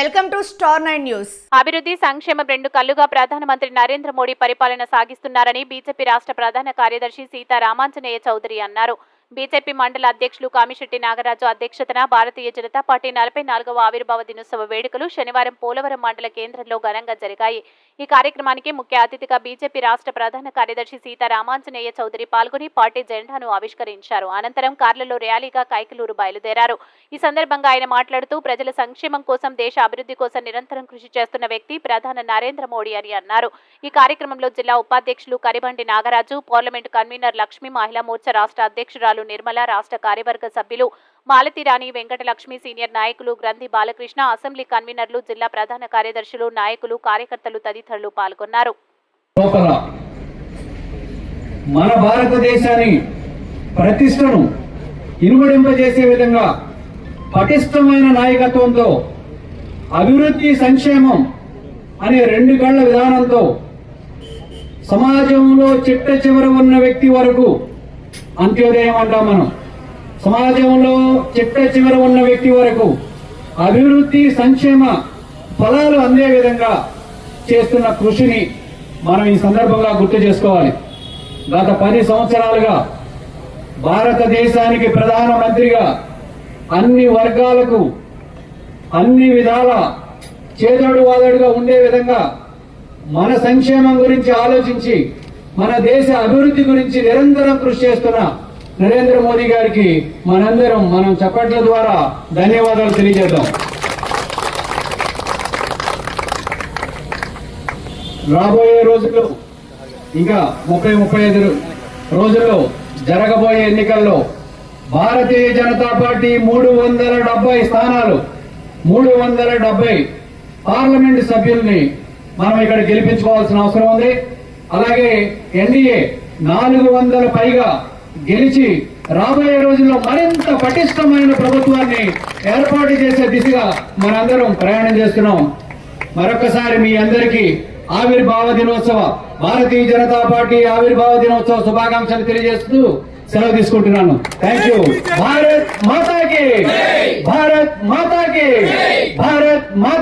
Welcome to star nine news. అభివృద్ధి సంక్షేమం రెండు కళ్ళుగా ప్రధానమంత్రి నరేంద్ర మోడీ పరిపాలన సాగిస్తున్నారని బీజేపీ రాష్ట్ర ప్రధాన కార్యదర్శి సీతా రామాంజనేయ చౌదరి అన్నారు. బీజేపీ మండల అధ్యక్షులు కామిశెట్టి నాగరాజు అధ్యక్షతన భారతీయ జనతా పార్టీ నలభై నాలుగవ ఆవిర్భావ దినోత్సవ వేడుకలు శనివారం పోలవరం మండల కేంద్రంలో ఘనంగా జరిగాయి. ఈ కార్యక్రమానికి ముఖ్య అతిథిగా బీజేపీ రాష్ట్ర ప్రధాన కార్యదర్శి సీతా రామాంజనేయ చౌదరి పాల్గొని పార్టీ జెండాను ఆవిష్కరించారు. అనంతరం కార్లలో ర్యాలీగా కైకలూరు బయలుదేరారు. ఈ సందర్భంగా ఆయన మాట్లాడుతూ ప్రజల సంక్షేమం కోసం దేశ అభివృద్ధి కోసం నిరంతరం కృషి చేస్తున్న వ్యక్తి ప్రధాని నరేంద్ర మోడీ అని అన్నారు. ఈ కార్యక్రమంలో జిల్లా ఉపాధ్యక్షులు కరిబండి నాగరాజు పార్లమెంటు కన్వీనర్ లక్ష్మీ మహిళా మోర్చా రాష్ట్ర అధ్యక్షురాలు నిర్మల రాష్ట్ర కార్యవర్గ సభ్యులు మాలతిరాణి వెంకటలక్ష్మి సీనియర్ నాయకులు గ్రంథి బాలకృష్ణ అసెంబ్లీ కన్వీనర్లు జిల్లా ప్రధాన కార్యదర్శులు నాయకులు కార్యకర్తలు తదితరులు పాల్గొన్నారు. మన భారతదేశాన్ని ప్రతిష్టను ఇనుమడింపజేసే విధంగా పటిష్టమైన నాయకత్వంతో అభివృద్ధి సంక్షేమం అనే రెండు కళ్ళ విధానంతో సమాజంలో చిట్ట చివర ఉన్న వ్యక్తి వరకు అంత్యోదయం అంటాం మనం. సమాజంలో చిట్ట చివర ఉన్న వ్యక్తి వరకు అభివృద్ధి సంక్షేమ ఫలాలు అందే విధంగా చేస్తున్న కృషిని మనం ఈ సందర్భంగా గుర్తు చేసుకోవాలి. గత పది సంవత్సరాలుగా భారతదేశానికి ప్రధానమంత్రిగా అన్ని వర్గాలకు అన్ని విధాల చేదోడు వాదోడుగా ఉండే విధంగా మన సంక్షేమం గురించి ఆలోచించి మన దేశ అభివృద్ధి గురించి నిరంతరం కృషి చేస్తున్న నరేంద్ర మోదీ గారికి మనందరం మనం చప్పట్ల ద్వారా ధన్యవాదాలు తెలియజేద్దాం. రాబోయే రోజుల్లో ఇంకా ముప్పై ముప్పై ఐదు రోజుల్లో జరగబోయే ఎన్నికల్లో భారతీయ జనతా పార్టీ మూడు వందల డెబ్బై స్థానాలు మూడు వందల డెబ్బై పార్లమెంట్ సభ్యుల్ని మనం ఇక్కడ గెలిపించుకోవాల్సిన అవసరం ఉంది. అలాగే ఎన్డీఏ నాలుగు వందల పైగా గెలిచి రాబోయే రోజుల్లో మరింత పటిష్టమైన ప్రభుత్వాన్ని ఏర్పాటు చేసే దిశగా మనందరం ప్రయాణం చేస్తున్నాం. మరొకసారి మీ అందరికీ ఆవిర్భావ దినోత్సవ భారతీయ జనతా పార్టీ ఆవిర్భావ దినోత్సవ శుభాకాంక్షలు తెలియజేస్తూ సెలవు తీసుకుంటున్నాను. థ్యాంక్ యూ భారత్ మాతాకి. భారత్ మాతాకి. భారత్ మాతా